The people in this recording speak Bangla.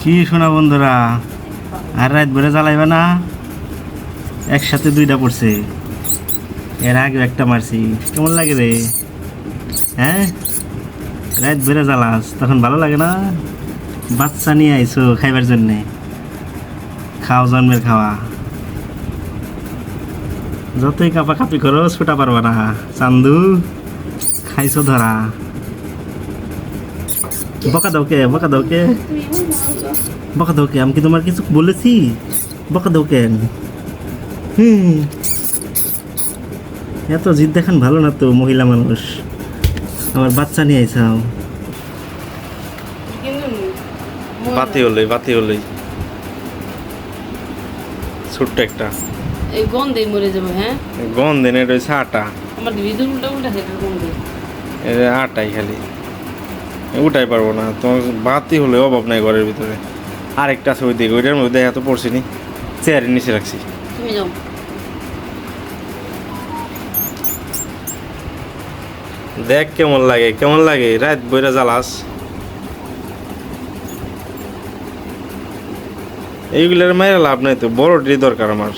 কি শোনা বন্ধুরা? আর রাত ভরে জ্বালাইবে না? একসাথে দুইটা পড়ছে। এর আগে একটা মারছি। কেমন লাগে রে? হ্যাঁ? রাত ভরে জ্বালাস, তখন ভালো লাগে না? বাচ্চা নিয়ে আইসো খাইবার জন্যে। খাও জন্মের খাওয়া। যতই কাপা কাপি করো, ছুটা পারবা না। চান্দু, খাইছো ধরা। বকা দাও কে বকা দাও কে? বকা দাও কে আমি কি তোমার কিছু বলেছি? বকা দাও কেন? হুম। এত জিদ দেখান ভালো না তো মহিলা মানুষ। আমার বাচ্চা নিয়ে আইসাও বাতি হলেই বাতি হলেই। ছোট্ট একটা। এই গন্ধে মরে যাব হ্যাঁ? গন্ধে নেট হয়েছে আটা। আমার ভিতর উল্টা উল্টা সেটার গন্ধে। এটা আটাই খালি। উঠাই পারব না। তোমার বাতি হলে অভাব নাই ঘরের ভিতরে। আরেকটা আছে ওই দিকে ওইটার মধ্যে এত পড়ছি নি। চেয়ারের নিচে রাখছি। তুমি যাও। দেখ কেমন লাগে কেমন লাগে? রাত বইরা জ্বালাস। এইগুলার মায়ের লাভ নাই তো বড়টি দরকার আমার।